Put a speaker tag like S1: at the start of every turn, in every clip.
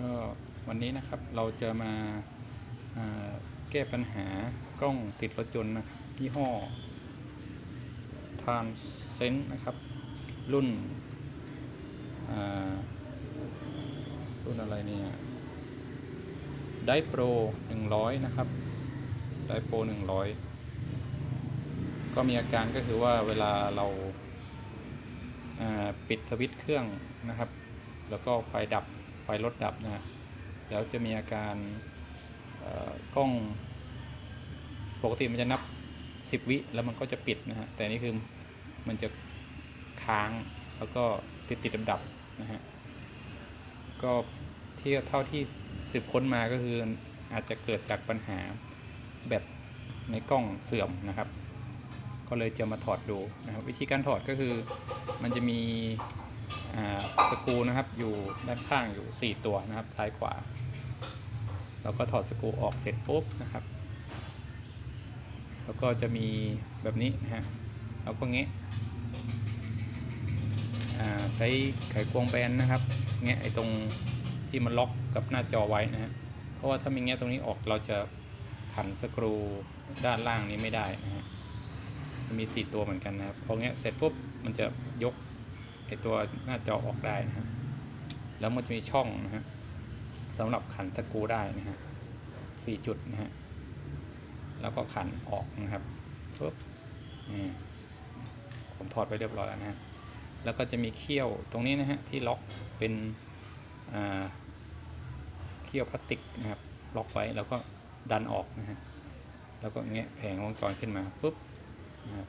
S1: ก็วันนี้นะครับเราจะมาาแก้ปัญหากล้องติดรถยนต์นะครับยี่ห้อทานเซนนะครับ รุ่นรุ่นอะไรเนี่ยไดโปร100 นะครับไดโปร100 ก็มีอาการก็คือว่าเวลาเราาปิดสวิตช์เครื่องนะครับ แล้วก็ไฟดับ ไฟรถดับนะฮะแล้วจะมีอาการกล้องปกติมันจะนับ 10 วิแล้วมันก็จะปิดนะฮะแต่นี่คือมันจะค้างแล้วก็ติดติดดับดับนะฮะก็ที่เท่าที่สืบค้นมาก็คืออาจจะเกิดจากปัญหาแบตในกล้องเสื่อมนะครับ ก็เลยจะมาถอดดูนะครับ วิธีการถอดก็คือมันจะมี สกรูนะครับอยู่ด้านข้างอยู่ 4 ตัวนะครับ ซ้ายขวา เราก็ถอดสกรูออกเสร็จปุ๊บนะครับ แล้วก็จะมีแบบนี้นะฮะเราก็เงี้อ่าใช้ไขควงแบนนะครับแงะไอ้ตรงที่มันล็อกกับหน้าจอไว้นะฮะเพราะว่าถ้ามีแงะตรงนี้ออกเราจะขันสกรูด้านล่างนี้ไม่ได้นะฮะมันมี 4 ตัวเหมือนกันนะครับพอเงี้ยเสร็จปุ๊บมันจะยก ไอตัวหน้าจอออกได้นะฮะแล้วมันจะมีช่องนะฮะสำหรับขันสกูได้นะฮะสี่จุดนะฮะแล้วก็ขันออกนะครับปุ๊บนี่ผมถอดไปเรียบร้อยแล้วนะฮะแล้วก็จะมีเขี้ยวตรงนี้นะฮะที่ล็อกเป็นเขี้ยวพลาสติกนะครับล็อกไว้แล้วก็ดันออกนะฮะแล้วก็เงี้ยแผงวงจรขึ้นมาปุ๊บนะครับ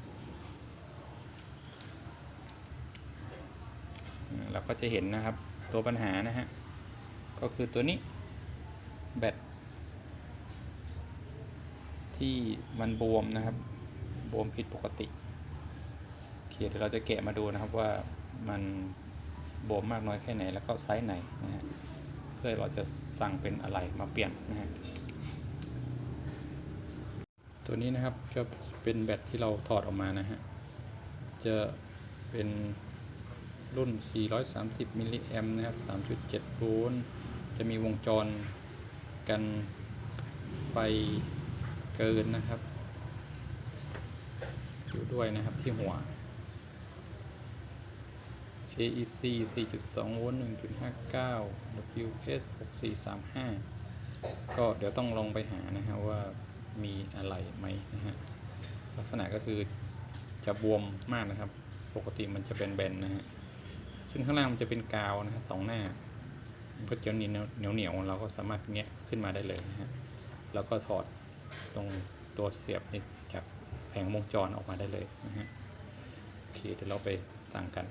S1: อ่า เราก็จะเห็นนะครับตัวปัญหานะฮะ ก็คือตัวนี้แบตที่มันบวมนะครับบวมผิดปกติโอเคเดี๋ยวเราจะแกะมาดูนะครับว่ามันบวมมากน้อยแค่ไหนแล้วก็ไซส์ไหนนะฮะเพื่อเราจะสั่งเป็นอะไรมาเปลี่ยนนะฮะตัวนี้นะครับก็เป็นแบตที่เราถอดออกมานะฮะจะเป็น รุ่น 430 มิลลิแอมนะครับ 3.7 โวลต์ จะมีวงจรกันไฟเกินนะครับ อยู่ด้วยนะครับที่หัว AEC 4.2 โวลต์ 1.59 WS 6435 ก็เดี๋ยวต้องลองไปหานะฮะว่ามีอะไรไหมนะฮะ ลักษณะก็คือจะบวมมากนะครับ ปกติมันจะเป็นแบนนะฮะ ซึ่งข้างล่างมันจะเป็นกาวนะฮะสองหน้ามันก็จะเหนียวเหนียวเหนียวๆเราก็สามารถแงะขึ้นมาได้เลยนะฮะแล้วก็ถอดตรงตัวเสียบนี่จากแผงวงจรออกมาได้เลยนะฮะโอเคเดี๋ยวเราไปสั่งกัน